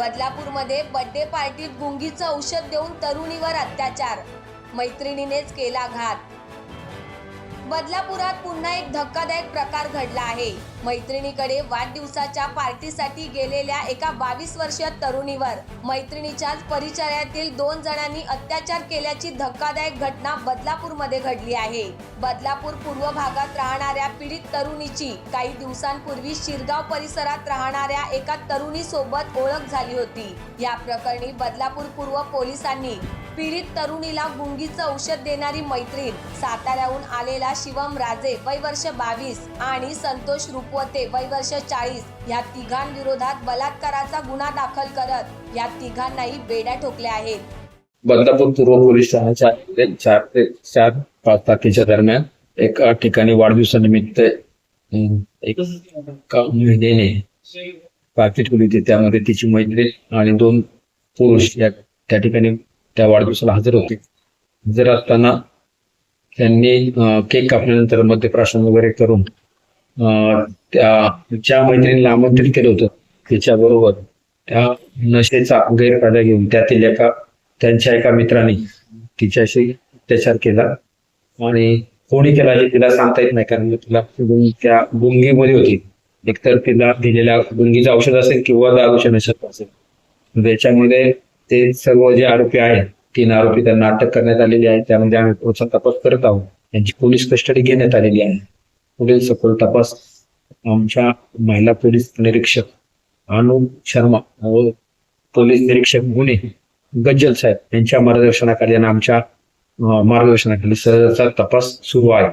बदलापूरमध्ये birthday पार्टीत गुंगीचं औषध देऊन तरुणीवर अत्याचार. मैत्रिणीनेच केला घात. बदलापुरात पुन्हा एक धक्कादायक प्रकार घडला आहे. मैत्रिणीकडे वाढदिवसाच्या पार्टीसाठी गेलेल्या एका बावीस वर्षीय तरुणीवर मैत्रिणीच्याच परिचयातील दोन जणांनी अत्याचार केल्याची धक्कादायक घटना बदलापूरमध्ये घडली आहे. बदलापूर पूर्व भागात राहणाऱ्या पीडित तरुणीची काही दिवसांपूर्वी शिरगाव परिसरात राहणाऱ्या एका तरुणी सोबत ओळख झाली होती. या प्रकरणी बदलापूर पूर्व पोलिसांनी पीडित तरुणीला गुंगीचं औषध देणारी मैत्रीण साताऱ्याहून आलेला शिवम राजे वय वर्ष बावीस आणि संतोष रुपवते वय वर्ष चाळीस या तिघांविरोधात बलात्काराचा गुन्हा दाखल करत या तिघांनाही बेड्या ठोकल्या आहेत. बदलापूर पूर्व पोलीस ठाण्याच्या ते चार ते चार पाच तारखेच्या दरम्यान एका ठिकाणी वाढदिवसानिमित्त एक महिलेने पाकिट केली होती त्यामध्ये तिची मैत्री आणि दोन पुरुष या त्या ठिकाणी त्या वाढदिवसाला हजर होते. हजर असताना त्यांनी केक कापल्यानंतर मद्यप्राशन वगैरे करून त्या ज्या मैत्रिणीला आमंत्रित केलं होतं तिच्याबरोबर त्या नशेचा गैरफायदा घेऊन त्यातील एका त्यांच्या एका मित्राने तिच्याशी अत्याचार केला. आणि कोणी केला हे तिला सांगता येत नाही कारण तिला त्या गुंगीमध्ये होती. एकतर तिला दिलेल्या गुंगीचं औषध असेल किंवा दारूच्या नशेचं असेल. त्याच्यामध्ये ते सर्व जे आरोपी आहेत तीन आरोपी त्यांना अटक करण्यात आलेली आहे. त्यामध्ये आम्ही पुढचा तपास करत आहोत. त्यांची पोलीस कस्टडी घेण्यात आलेली आहे. पुढील सखोल तपास आमच्या महिला पोलीस निरीक्षक अनु शर्मा व पोलीस निरीक्षक गुन्हे गज्जल साहेब यांच्या मार्गदर्शनाखाली आणि आमच्या मार्गदर्शनाखाली सहजाचा तपास सुरू आहे.